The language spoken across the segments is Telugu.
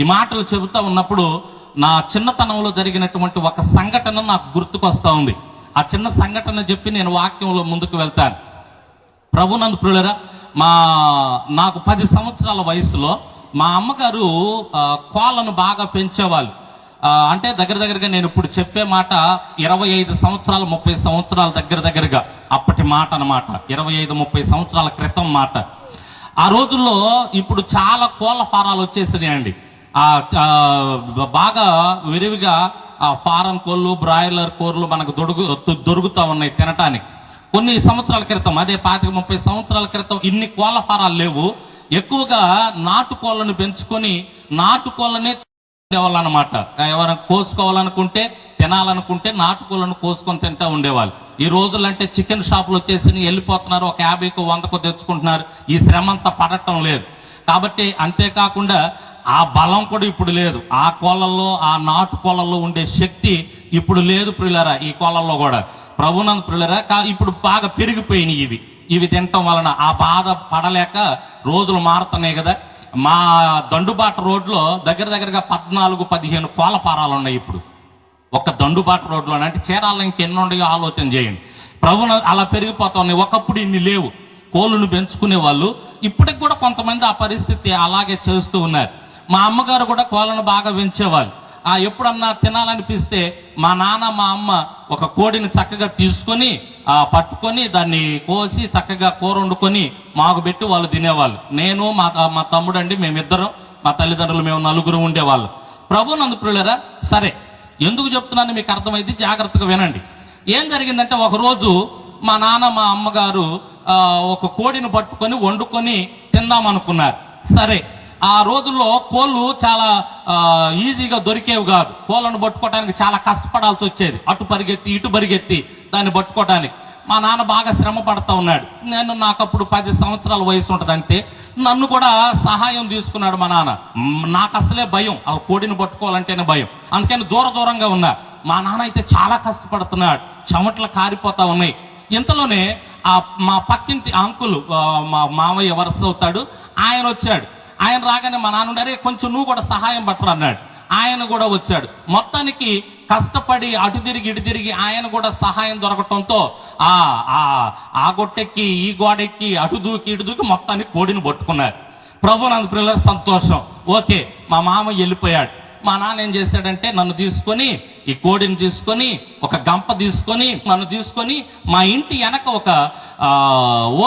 ఈ మాటలు చెబుతా ఉన్నప్పుడు నా చిన్నతనంలో జరిగినటువంటి ఒక సంఘటన నాకు గుర్తుకొస్తా ఉంది. ఆ చిన్న సంఘటన చెప్పి నేను వాక్యంలో ముందుకు వెళ్తాను. ప్రభునందు ప్రియులరా మా నాకు పది సంవత్సరాల వయసులో మా అమ్మగారు కోళ్ళను బాగా పెంచేవాళ్ళు. అంటే దగ్గర దగ్గరగా నేను ఇప్పుడు చెప్పే మాట ఇరవై ఐదు సంవత్సరాలు ముప్పై సంవత్సరాల దగ్గర దగ్గరగా. అప్పటి మాట అనమాట ఇరవై ఐదు ముప్పై సంవత్సరాల క్రితం మాట. ఆ రోజుల్లో ఇప్పుడు చాలా కోళ్ళ ఫారాలు వచ్చేసినాయండి. బాగా విరివిగా ఆ ఫారం కోళ్ళు బ్రాయిలర్ కోళ్ళు మనకు దొరుకు దొరుకుతూ ఉన్నాయి తినటానికి. కొన్ని సంవత్సరాల క్రితం అదే పాతిక ముప్పై సంవత్సరాల క్రితం ఇన్ని కోళ్ళ ఫారాలు లేవు. ఎక్కువగా నాటు కోళ్ళను పెంచుకొని నాటు కోళ్ళనే ఉండేవాళ్ళు ఎవరైనా కోసుకోవాలనుకుంటే తినాలనుకుంటే నాటుకోళ్ళను కోసుకొని తింటా ఉండేవాళ్ళు. ఈ రోజులంటే అంటే చికెన్ షాపులు వచ్చేసి వెళ్ళిపోతున్నారు ఒక యాభైకు వందకు తెచ్చుకుంటున్నారు. ఈ శ్రమ అంతా పడటం లేదు. కాబట్టి అంతేకాకుండా ఆ బలం కూడా ఇప్పుడు లేదు. ఆ కోళ్ళల్లో ఆ నాటు కోళ్ళల్లో ఉండే శక్తి ఇప్పుడు లేదు ప్రిల్లరా ఈ కోళ్ళల్లో కూడా. ప్రభునంద ప్రిల్లరా కా- ఇప్పుడు బాగా పెరిగిపోయినాయి ఇవి. ఇవి తినటం వలన ఆ బాధ పడలేక రోజులు మారుతున్నాయి కదా. మా దండుబాట రోడ్లో దగ్గర దగ్గరగా పద్నాలుగు పదిహేను కోళ్ళ పారాలు ఉన్నాయి ఇప్పుడు. ఒక దండుబాటు రోడ్లో అంటే చీరాలు ఇంకెన్నుండయో ఆలోచన చేయండి. ప్రభున అలా పెరిగిపోతా ఉన్నాయి ఒకప్పుడు ఇన్ని లేవు. కోళ్ళను పెంచుకునే వాళ్ళు ఇప్పటికి కూడా కొంతమంది ఆ పరిస్థితి అలాగే చేస్తూ ఉన్నారు. మా అమ్మగారు కూడా కోళ్ళను బాగా పెంచేవాళ్ళు. ఆ ఎప్పుడన్నా తినాలనిపిస్తే మా నాన్న మా అమ్మ ఒక కోడిని చక్కగా తీసుకొని ఆ పట్టుకొని దాన్ని కోసి చక్కగా కూర వండుకొని మాకు పెట్టి వాళ్ళు తినేవాళ్ళు. నేను మా మా తమ్ముడు అండి మేమిద్దరం మా తల్లిదండ్రులు మేము నలుగురు ఉండేవాళ్ళు. ప్రభు నందు సరే ఎందుకు చెప్తున్నాను మీకు అర్థమైంది జాగ్రత్తగా వినండి. ఏం జరిగిందంటే ఒకరోజు మా నాన్న మా అమ్మగారు ఒక కోడిని పట్టుకొని వండుకొని తిందాం అనుకున్నారు. సరే ఆ రోజుల్లో కోళ్ళు చాలా ఈజీగా దొరికేవి కాదు. కోళ్ళను పట్టుకోవడానికి చాలా కష్టపడాల్సి వచ్చేది. అటు పరిగెత్తి ఇటు పరిగెత్తి దాన్ని పట్టుకోవడానికి మా నాన్న బాగా శ్రమ పడతా ఉన్నాడు. నేను నాకు అప్పుడు పది సంవత్సరాల వయసు ఉంటుంది అంతే నన్ను కూడా సహాయం తీసుకున్నాడు మా నాన్న. నాకు అసలే భయం. ఆ కోడిని పట్టుకోవాలంటేనే భయం. అందుకని దూర దూరంగా ఉన్నా. మా నాన్న అయితే చాలా కష్టపడుతున్నాడు. చెమట్లు కారిపోతా ఉన్నాయి. ఇంతలోనే ఆ మా పక్కింటి అంకులు మా మామయ్య వరుస అవుతాడు. ఆయన వచ్చాడు. ఆయన రాగానే మా నాన్న అరే కొంచెం నువ్వు కూడా సహాయం పట్టరు అన్నాడు. ఆయన కూడా వచ్చాడు. మొత్తానికి కష్టపడి అటు తిరిగి ఇటు తిరిగి ఆయన కూడా సహాయం దొరకటంతో ఆ ఆ ఆ గొట్టెక్కి ఈ గోడెక్కి అటు దూకి ఇటు దూకి మొత్తానికి కోడిని పట్టుకున్నారు. ప్రభు నందు పిల్లల సంతోషం. ఓకే మా మామ వెళ్ళిపోయాడు. మా నాన్న ఏం చేశాడంటే నన్ను తీసుకొని ఈ కోడిని తీసుకొని ఒక గంప తీసుకొని నన్ను తీసుకొని మా ఇంటి వెనక ఒక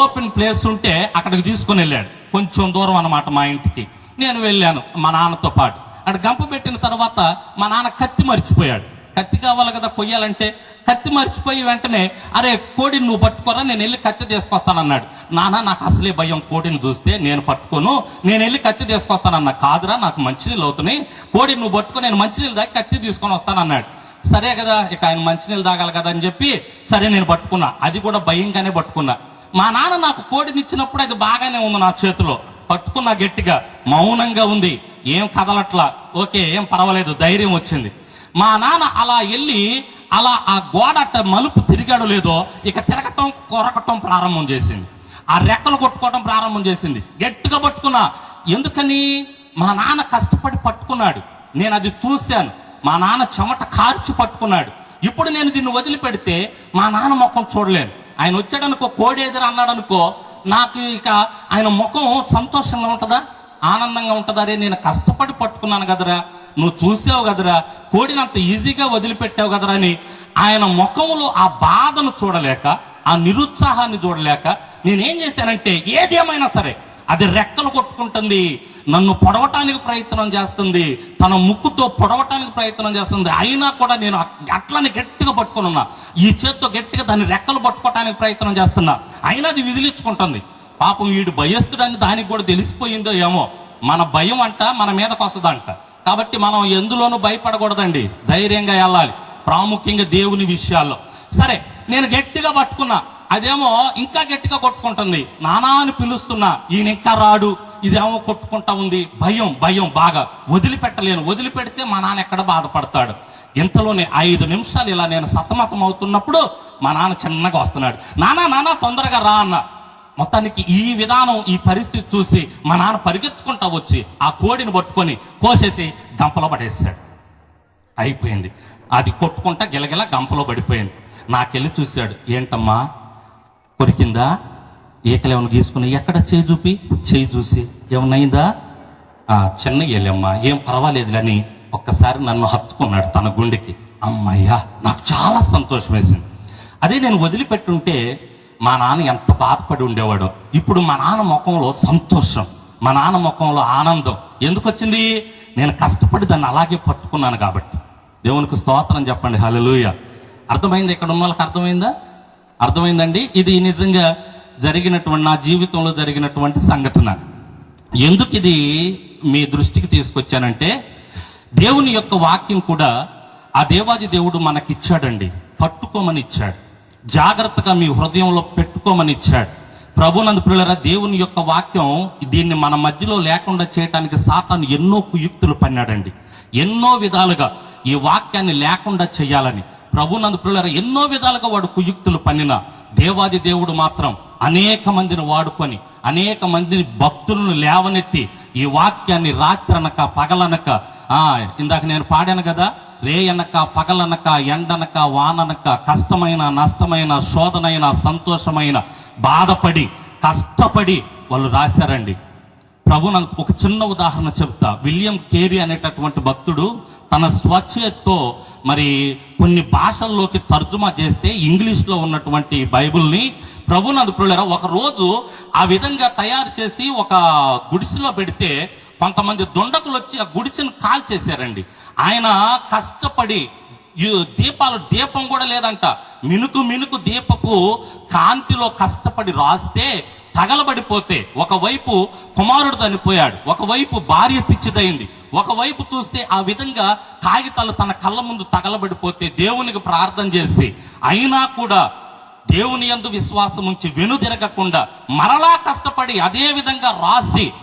ఓపెన్ ప్లేస్ ఉంటే అక్కడికి తీసుకొని వెళ్ళాడు. కొంచెం దూరం అన్నమాట మా ఇంటికి. నేను వెళ్ళాను మా నాన్నతో పాటు. అక్కడ గంప పెట్టిన తర్వాత మా నాన్న కత్తి మర్చిపోయాడు. కత్తి కావాలి కదా కొయ్యాలంటే కత్తి మర్చిపోయి వెంటనే అరే కోడిని నువ్వు పట్టుకోరా నేను వెళ్ళి కత్తి తీసుకొస్తానన్నాడు. నాన్న నాకు అసలే భయం కోడిని చూస్తే నేను పట్టుకోను నేను వెళ్ళి కత్తి తీసుకొస్తానన్నా. కాదురా నాకు మంచినీళ్ళు అవుతున్నాయి కోడిని నువ్వు పట్టుకో నేను మంచినీళ్ళు దాకా కత్తి తీసుకొని వస్తానన్నాడు. సరే కదా ఇక ఆయన మంచినీళ్ళు తాగాలి కదా అని చెప్పి సరే నేను పట్టుకున్నా. అది కూడా భయంగానే పట్టుకున్నా. మా నాన్న నాకు కోడిని ఇచ్చినప్పుడు అది బాగానే ఉంది నా చేతిలో. పట్టుకున్నా గట్టిగా మౌనంగా ఉంది. ఏం కదలట్లా? ఓకే ఏం పర్వాలేదు ధైర్యం వచ్చింది. మా నాన్న అలా వెళ్ళి అలా ఆ గోడ అట్ట మలుపు తిరిగాడో లేదో ఇక తిరగటం కొరకటం ప్రారంభం చేసింది. ఆ రెక్కలు కొట్టుకోవడం ప్రారంభం చేసింది. గట్టిగా పట్టుకున్నా. ఎందుకని? మా నాన్న కష్టపడి పట్టుకున్నాడు. నేను అది చూశాను. మా నాన్న చెమట కార్చి పట్టుకున్నాడు. ఇప్పుడు నేను దీన్ని వదిలిపెడితే మా నాన్న ముఖం చూడలేను. ఆయన వచ్చాడనుకో కోడి ఎదురు అన్నాడనుకో నాకు ఇక ఆయన ముఖం సంతోషంగా ఉంటుందా? ఆనందంగా ఉంటుందా? నేను కష్టపడి పట్టుకున్నాను కదరా. నువ్వు చూసావు కదరా? కోడిని అంత ఈజీగా వదిలిపెట్టావు కదరా అని ఆయన ముఖంలో ఆ బాధను చూడలేక ఆ నిరుత్సాహాన్ని చూడలేక నేనేం చేశానంటే ఏదేమైనా సరే అది రెక్కలు కొట్టుకుంటుంది నన్ను పొడవటానికి ప్రయత్నం చేస్తుంది తన ముక్కుతో పొడవటానికి ప్రయత్నం చేస్తుంది. అయినా కూడా నేను అట్లని గట్టిగా పట్టుకొని ఉన్నా. ఈ చేత్తో గట్టిగా దాన్ని రెక్కలు పట్టుకోవటానికి ప్రయత్నం చేస్తున్నా. అయినా అది విదిలించుకుంటుంది. పాపం వీడు భయస్తుడని దానికి కూడా తెలిసిపోయిందో ఏమో. మన భయం అంట మన మీదకి వస్తుందంట కాబట్టి మనం ఎందులోనూ భయపడకూడదండి. ధైర్యంగా వెళ్ళాలి. ప్రాముఖ్యంగా దేవుని విషయాల్లో. సరే నేను గట్టిగా పట్టుకున్నా. అదేమో ఇంకా గట్టిగా కొట్టుకుంటుంది. నానా అని పిలుస్తున్నా. ఈయన ఇంకా రాడు. ఇదేమో కొట్టుకుంటా ఉంది. భయం భయం బాగా. వదిలిపెట్టలేను. వదిలిపెడితే మా నాన్న ఎక్కడ బాధపడతాడు? ఇంతలోనే ఐదు నిమిషాలు ఇలా నేను సతమతం అవుతున్నప్పుడు మా నాన్న చిన్నగా వస్తున్నాడు. నానా నానా తొందరగా రా అన్న. మొత్తానికి ఈ విధానం ఈ పరిస్థితి చూసి మా నాన్న పరిగెత్తుకుంటా వచ్చి ఆ కోడిని పట్టుకొని కోసేసి గంపలో పడేసాడు అయిపోయింది. అది కొట్టుకుంటా గిలగిల గంపలో పడిపోయింది. నాకెళ్ళి చూశాడు. ఏంటమ్మా? కొరికిందా? ఈకలు ఏమైనా గీసుకుని ఎక్కడ చేయి చూపి? చేయి చూసి. ఏమన్నైందా ఆ చిన్న ఏలమ్మా ఏం పర్వాలేదులని ఒక్కసారి నన్ను హత్తుకున్నాడు తన గుండెకి. అమ్మయ్యా నాకు చాలా సంతోషం వేసింది అదే నేను వదిలిపెట్టుంటే మా నాన్న ఎంత బాధపడి ఉండేవాడో. ఇప్పుడు మా నాన్న ముఖంలో సంతోషం మా నాన్న ముఖంలో ఆనందం. ఎందుకు వచ్చింది? నేను కష్టపడి దాన్ని అలాగే పట్టుకున్నాను కాబట్టి. దేవునికి స్తోత్రం చెప్పండి. హలలుయ అర్థమైంది ఇక్కడ ఉన్న వాళ్ళకి అర్థమైందా? అర్థమైందండి? ఇది నిజంగా జరిగినటువంటి నా జీవితంలో జరిగినటువంటి సంఘటన. ఎందుకు ఇది మీ దృష్టికి తీసుకొచ్చానంటే దేవుని యొక్క వాక్యం కూడా ఆ దేవాది దేవుడు మనకిచ్చాడండి. పట్టుకోమని ఇచ్చాడు. జాగ్రత్తగా మీ హృదయంలో పెట్టుకోమని ఇచ్చాడు. ప్రభునందు పిల్లల దేవుని యొక్క వాక్యం దీన్ని మన మధ్యలో లేకుండా చేయటానికి సాతాను ఎన్నో కుయుక్తులు పన్నాడండి. ఎన్నో విధాలుగా ఈ వాక్యాన్ని లేకుండా చేయాలని. ప్రభునందు పిల్లల ఎన్నో విధాలుగా వాడు కుయుక్తులు పన్నిన. దేవాది దేవుడు మాత్రం అనేక మందిని వాడుకొని అనేక మందిని భక్తులను లేవనెత్తి ఈ వాక్యాన్ని రాత్రనక పగలనక ఇందాక నేను పాడాను కదా రేయనక పగలనక ఎండనక వాననక కష్టమైన నష్టమైన శోధనైన సంతోషమైన బాధపడి కష్టపడి వాళ్ళు రాశారండి. ప్రభు నాకు ఒక చిన్న ఉదాహరణ చెప్తా. విలియం కేరీ అనేటటువంటి భక్తుడు తన స్వచ్ఛతో మరి కొన్ని భాషల్లోకి తర్జుమా చేస్తే ఇంగ్లీష్లో ఉన్నటువంటి బైబుల్ని ప్రభు నందుపుళ్ళారా ఒకరోజు ఆ విధంగా తయారు చేసి ఒక గుడిసెలో పెడితే కొంతమంది దుండకులు వచ్చి ఆ గుడిసెను కాల్ చేశారండి. ఆయన కష్టపడి దీపాలు దీపం కూడా లేదంట. మినుకు మినుకు దీపపు కాంతిలో కష్టపడి రాస్తే తగలబడిపోతే ఒకవైపు కుమారుడు చనిపోయాడు ఒకవైపు భార్య పిచ్చిదైంది. ఒకవైపు చూస్తే ఆ విధంగా కాగితాలు తన కళ్ళ ముందు తగలబడిపోతే దేవునికి ప్రార్థన చేసి అయినా కూడా దేవుని యందు విశ్వాసం ఉంచి వెనుదిరగకుండా మరలా కష్టపడి అదే విధంగా రాసి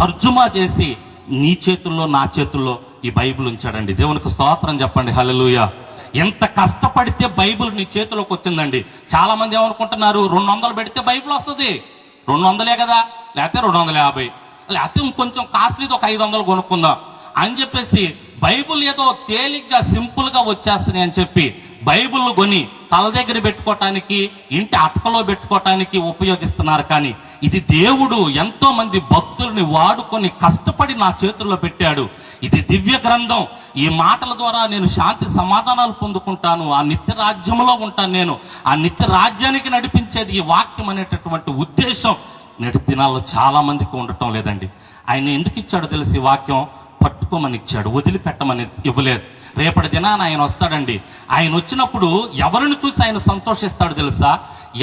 తర్జుమా చేసి నీ చేతుల్లో నా చేతుల్లో ఈ బైబిల్ ఉంచాడండి. దేవునికి స్తోత్రం చెప్పండి. హలలుయ ఎంత కష్టపడితే బైబిల్ నీ చేతిలోకి వచ్చిందండి. చాలా మంది ఏమనుకుంటున్నారు రెండు వందలు పెడితే బైబిల్ వస్తుంది. రెండు వందలే కదా? లేకపోతే రెండు వందల యాభై. లేకపోతే ఇంకొంచెం కాస్ట్లీది ఒక ఐదు వందలు కొనుక్కుందాం. అని చెప్పేసి బైబిల్ ఏదో తేలిగ్గా సింపుల్గా వచ్చేస్తున్నాయి అని చెప్పి బైబుల్ కొని తల దగ్గర పెట్టుకోవటానికి ఇంటి అటకలో పెట్టుకోవటానికి ఉపయోగిస్తున్నారు. కానీ ఇది దేవుడు ఎంతో మంది భక్తుల్ని వాడుకొని కష్టపడి నా చేతుల్లో పెట్టాడు. ఇది దివ్య గ్రంథం. ఈ మాటల ద్వారా నేను శాంతి సమాధానాలు పొందుకుంటాను. ఆ నిత్య రాజ్యంలో ఉంటాను నేను. ఆ నిత్య రాజ్యానికి నడిపించేది ఈ వాక్యం అనేటటువంటి ఉద్దేశం నేటి దినాల్లో చాలా మందికి ఉండటం లేదండి. ఆయన ఎందుకు ఇచ్చాడో తెలిసి వాక్యం? పట్టుకోమని ఇచ్చాడు వదిలిపెట్టమని ఇవ్వలేదు. రేపటి దినాన ఆయన వస్తాడండి. ఆయన వచ్చినప్పుడు ఎవరిని చూసి ఆయన సంతోషిస్తాడు తెలుసా?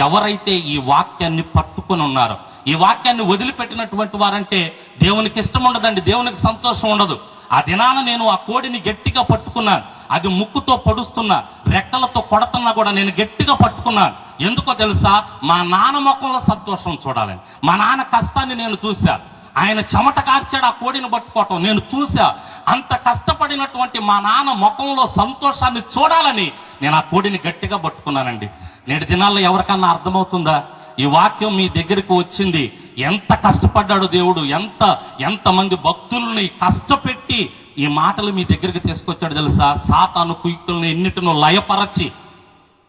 ఎవరైతే ఈ వాక్యాన్ని పట్టుకొని ఉన్నారో ఈ వాక్యాన్ని వదిలిపెట్టినటువంటి వారంటే దేవునికి ఇష్టం ఉండదండి దేవునికి సంతోషం ఉండదు. ఆ దినాన నేను ఆ కోడిని గట్టిగా పట్టుకున్నాను అది ముక్కుతో పొడుస్తున్నా రెక్కలతో కొడుతున్నా కూడా నేను గట్టిగా పట్టుకున్నాను ఎందుకో తెలుసా? మా నాన్న ముఖంలో సంతోషం చూడాలని మా నాన్న కష్టాన్ని నేను చూశాను ఆయన చెమట కార్చాడు ఆ కోడిని పట్టుకోవటం. నేను చూసా అంత కష్టపడినటువంటి మా నాన్న ముఖంలో సంతోషాన్ని చూడాలని నేను ఆ కోడిని గట్టిగా పట్టుకున్నానండి. నేటి దినాల్లో ఎవరికన్నా అర్థమవుతుందా? ఈ వాక్యం మీ దగ్గరికి వచ్చింది. ఎంత కష్టపడ్డాడు దేవుడు ఎంత ఎంతమంది భక్తుల్ని కష్టపెట్టి ఈ మాటలు మీ దగ్గరికి తీసుకొచ్చాడు తెలుసా? సాతాను కుయుక్తులను ఎన్నిటినో లయపరచి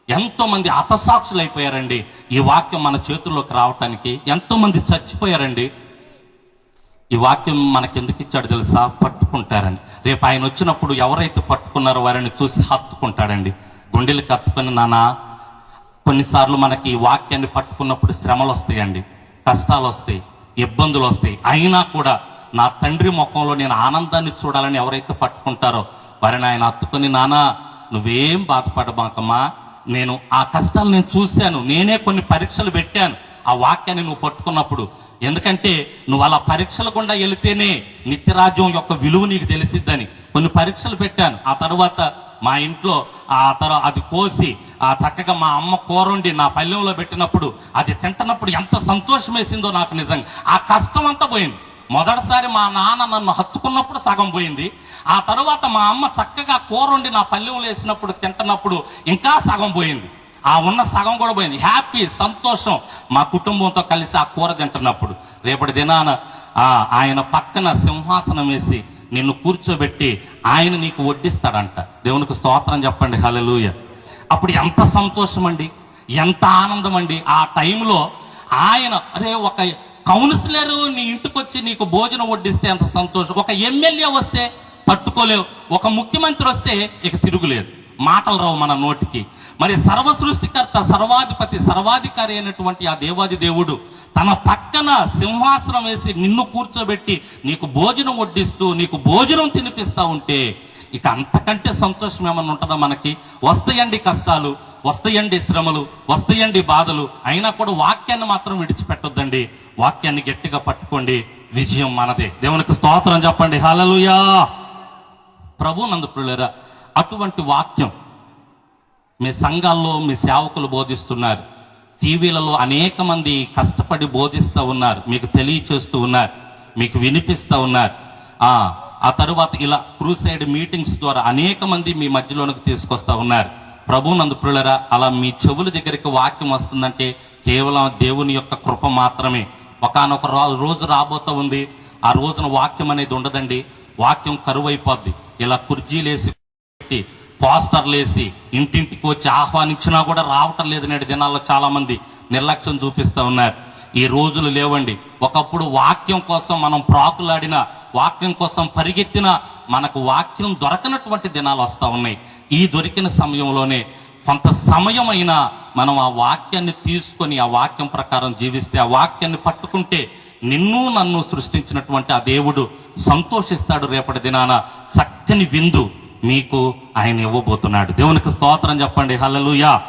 ఎంతోమంది అతసాక్షులు అయిపోయారండి ఈ వాక్యం మన చేతుల్లోకి రావటానికి ఎంతోమంది చచ్చిపోయారండి. ఈ వాక్యం మనకెందుకు ఇచ్చాడు తెలుసా? పట్టుకుంటారని. రేపు ఆయన వచ్చినప్పుడు ఎవరైతే పట్టుకున్నారో వారిని చూసి హత్తుకుంటాడండి. గుండెలు హత్తుకుని నానా కొన్నిసార్లు మనకి ఈ వాక్యాన్ని పట్టుకున్నప్పుడు శ్రమలు వస్తాయండి కష్టాలు వస్తాయి ఇబ్బందులు వస్తాయి అయినా కూడా నా తండ్రి ముఖంలో నేను ఆనందాన్ని చూడాలని ఎవరైతే పట్టుకుంటారో వారిని ఆయన హత్తుకొని నానా నువ్వేం బాధపడమాకమ్మా నేను ఆ కష్టాలు నేను చూశాను. నేనే కొన్ని పరీక్షలు పెట్టాను. ఆ వాక్యాన్ని నువ్వు పట్టుకున్నప్పుడు ఎందుకంటే నువ్వు అలా పరీక్షల గుండా వెళితేనే నిత్యరాజ్యం యొక్క విలువ నీకు తెలిసిద్దని. కొన్ని పరీక్షలు పెట్టాను. ఆ తర్వాత మా ఇంట్లో ఆ తర్వాత అది కోసి ఆ చక్కగా మా అమ్మ కూరండి నా పల్లెంలో పెట్టినప్పుడు అది తింటున్నప్పుడు ఎంత సంతోషం వేసిందో నాకు నిజంగా. ఆ కష్టం అంతా పోయింది. మొదటిసారి మా నాన్న నన్ను హత్తుకున్నప్పుడు సగం పోయింది. ఆ తర్వాత మా అమ్మ చక్కగా కూరండి నా పల్లెంలో వేసినప్పుడు తింటున్నప్పుడు ఇంకా సగం పోయింది. ఆ ఉన్న సగం కూడా పోయింది. హ్యాపీ సంతోషం. మా కుటుంబంతో కలిసి ఆ కూర తింటున్నప్పుడు రేపటి దినాన ఆయన పక్కన సింహాసనం వేసి నిన్ను కూర్చోబెట్టి ఆయన నీకు వడ్డిస్తాడంట. దేవునికి స్తోత్రం చెప్పండి. హలలుయ అప్పుడు ఎంత సంతోషం అండి ఎంత ఆనందం అండి ఆ టైంలో ఆయన అరే ఒక కౌన్సిలర్ నీ ఇంటికి వచ్చి నీకు భోజనం వడ్డిస్తే ఎంత సంతోషం. ఒక ఎమ్మెల్యే వస్తే తట్టుకోలేవు ఒక ముఖ్యమంత్రి వస్తే ఇక తిరుగులేదు. మాటలు రావు మన నోటికి. మరి సర్వ సృష్టికర్త సర్వాధిపతి సర్వాధికారి అయినటువంటి ఆ దేవాది దేవుడు తన పక్కన సింహాసనం వేసి నిన్ను కూర్చోబెట్టి నీకు భోజనం వడ్డిస్తూ నీకు భోజనం తినిపిస్తా ఉంటే ఇక అంతకంటే సంతోషం ఏమన్నా ఉంటుందా మనకి? వస్తాయండి కష్టాలు వస్తాయండి శ్రమలు వస్తాయండి బాధలు. అయినా కూడా వాక్యాన్ని మాత్రం విడిచిపెట్టొద్దండి. వాక్యాన్ని గట్టిగా పట్టుకోండి. విజయం మనదే. దేవునికి స్తోత్రం చెప్పండి. హలలుయా ప్రభు నందు అటువంటి వాక్యం మీ సంఘాల్లో మీ సేవకులు బోధిస్తున్నారు. టీవీలలో అనేక మంది కష్టపడి బోధిస్తూ ఉన్నారు. మీకు తెలియచేస్తూ ఉన్నారు. మీకు వినిపిస్తూ ఉన్నారు. ఆ తరువాత ఇలా క్రూసైడ్ మీటింగ్స్ ద్వారా అనేక మంది మీ మధ్యలోనికి తీసుకొస్తా ఉన్నారు. ప్రభు నందు అలా మీ చెవుల దగ్గరికి వాక్యం వస్తుందంటే కేవలం దేవుని యొక్క కృప మాత్రమే. ఒకనొక రోజు రాబోతా ఉంది. ఆ రోజున వాక్యం అనేది ఉండదండి. వాక్యం కరువైపోద్ది. ఇలా కుర్జీలేసి పెట్టి పోస్టర్లు వేసి ఇంటింటికి వచ్చి ఆహ్వానించినా కూడా రావటం లేదు నేటి దినాల్లో చాలామంది. నిర్లక్ష్యం చూపిస్తూ ఉన్నారు. ఈ రోజులు లేవండి. ఒకప్పుడు వాక్యం కోసం మనం ప్రాకులాడిన వాక్యం కోసం పరిగెత్తిన మనకు వాక్యం దొరకనటువంటి దినాలు వస్తూ ఉన్నాయి. ఈ దొరికిన సమయంలోనే కొంత సమయం అయినా మనం ఆ వాక్యాన్ని తీసుకొని ఆ వాక్యం ప్రకారం జీవిస్తే ఆ వాక్యాన్ని పట్టుకుంటే నిన్ను నన్ను సృష్టించినటువంటి ఆ దేవుడు సంతోషిస్తాడు రేపటి దినాన. చక్కని విందు మీకు ఆయన ఇవ్వబోతున్నాడు. దేవునికి స్తోత్రం చెప్పండి. హలలుయా